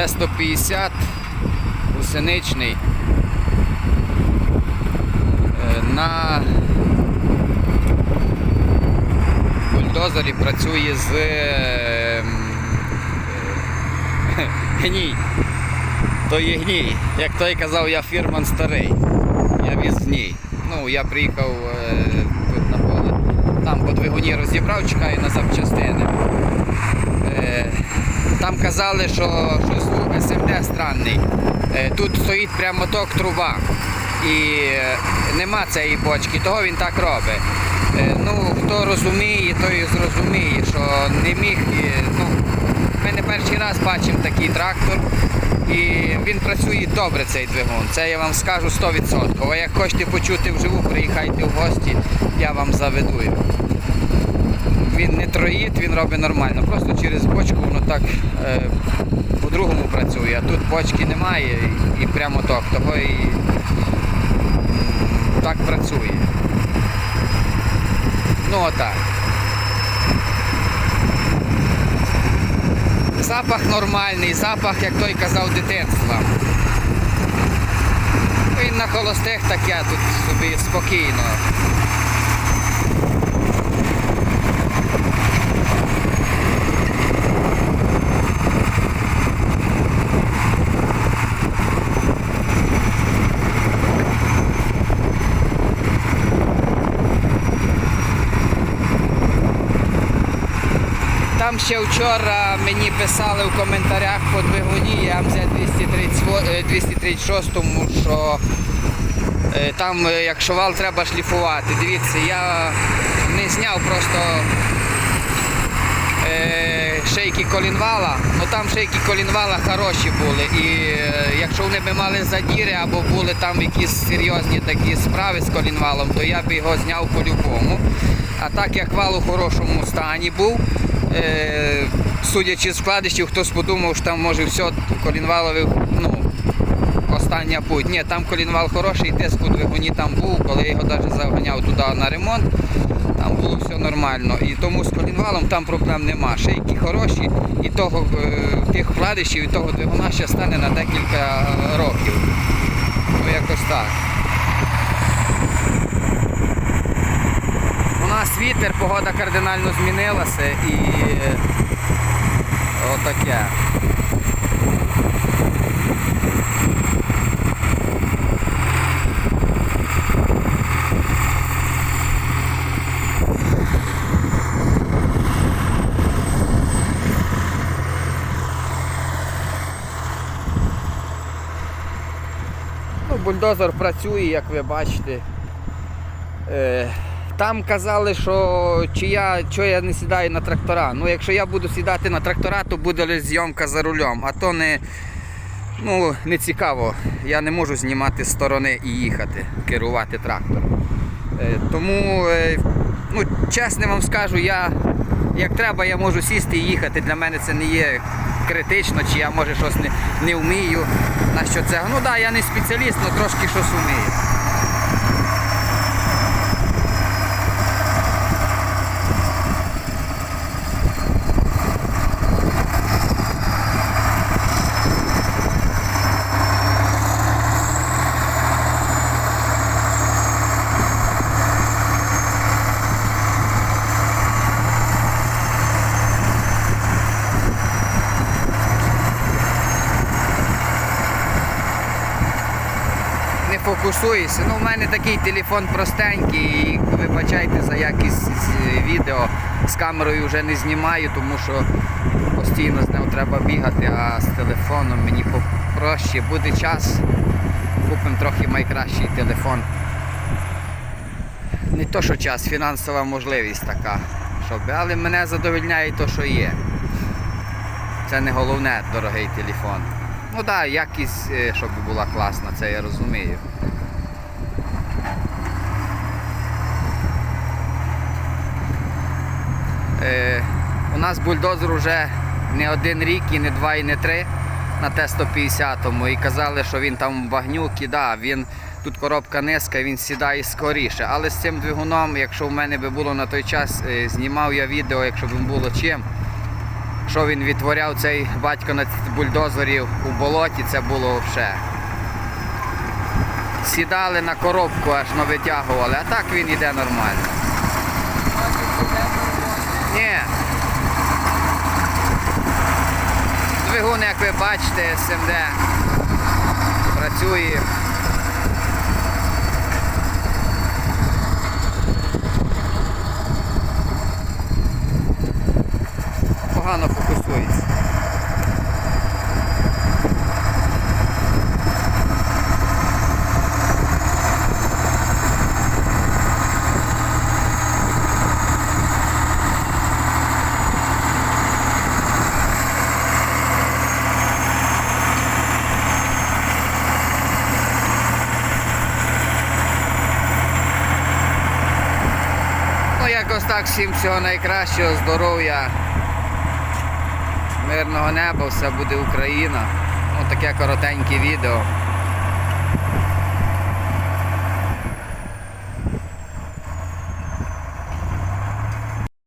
Т-150 гусеничний Е, на бульдозері працює з е, е, гній. То є гній. Як той казав, я фірман старий. Я віз гній. Ну, я приїхав тут на поле. Там по двигуні розібрав, чекаю на запчастини. Там казали, що щось звук СМД странний. Е, тут стоїть прямо ток труба. І е, нема цієї бочки, того він так робить. Е, ну, хто розуміє, той зрозуміє, що не міг. Ну, ми не перший раз бачимо такий трактор. І він працює добре, цей двигун. Це я вам скажу 100%. А як хочете почути вживу, приїхайте в гості, я вам заведу його. Він не троїть, він робить нормально. Просто через бочку воно так е, по-другому працює. А тут бочки немає і, прямо ток. Того і так працює. Ну отак. Запах нормальний, запах, як той казав, дитинства. Він на холостих таке тут собі спокійно. Ще вчора мені писали в коментарях по двигуні МЗ 236, що е, там е, як шовал треба шліфувати. Дивіться, я не зняв просто е, шейки колінвала, ну там шейки колінвала хороші були. І е, якщо вони б мали задіри або були там якісь серйозні такі справи з колінвалом, то я б його зняв по-любому. А так як вал у хорошому стані був, е, судячи з вкладишів, хтось подумав, що там може все колінвалове, ну, остання путь. Ні, там колінвал хороший, тиск у двигуні там був, коли я його навіть заганяв туди на ремонт, там було все нормально. І тому з колінвалом там проблем нема. Шейки хороші, і того е, тих вкладишів, і того двигуна ще стане на декілька років. Ну якось так. У нас вітер, погода кардинально змінилася і е, отаке. Ну, бульдозер працює, як ви бачите. Там казали, що чи я, що я не сідаю на трактора. Ну, якщо я буду сідати на трактора, то буде лише зйомка за рулем. А то не, ну, не цікаво. Я не можу знімати сторони і їхати, керувати трактором. Е, тому, е, ну, чесно вам скажу, я, як треба, я можу сісти і їхати. Для мене це не є критично, чи я може щось не, не вмію. На що це? Ну так, да, я не спеціаліст, але трошки щось вмію. Не фокусуюся. Ну, у мене такий телефон простенький, і вибачайте за якість відео. З камерою вже не знімаю, тому що постійно з ним треба бігати, а з телефоном мені проще. Буде час, купимо трохи найкращий телефон. Не то, що час, фінансова можливість така, щоб, але мене задовольняє те, що є. Це не головне, дорогий телефон. Ну так, якість, е, щоб була класна, це я розумію. Е, у нас бульдозер вже не один рік, і не два, і не три на Т-150 і казали, що він там в багнюки, да, він тут коробка низька, він сідає скоріше. Але з цим двигуном, якщо в мене би було на той час, е, знімав я відео, якщо б було чим, Що він відтворяв цей батько на бульдозері у болоті, це було взагалі. Сідали на коробку, аж не витягували, а так він іде нормально. Ні. Двигун, як ви бачите, СМД працює. Погано фокусується. Ну, якось так, всім всього найкращого, здоров'я, Мирного неба, все буде Україна. Ось таке коротеньке відео.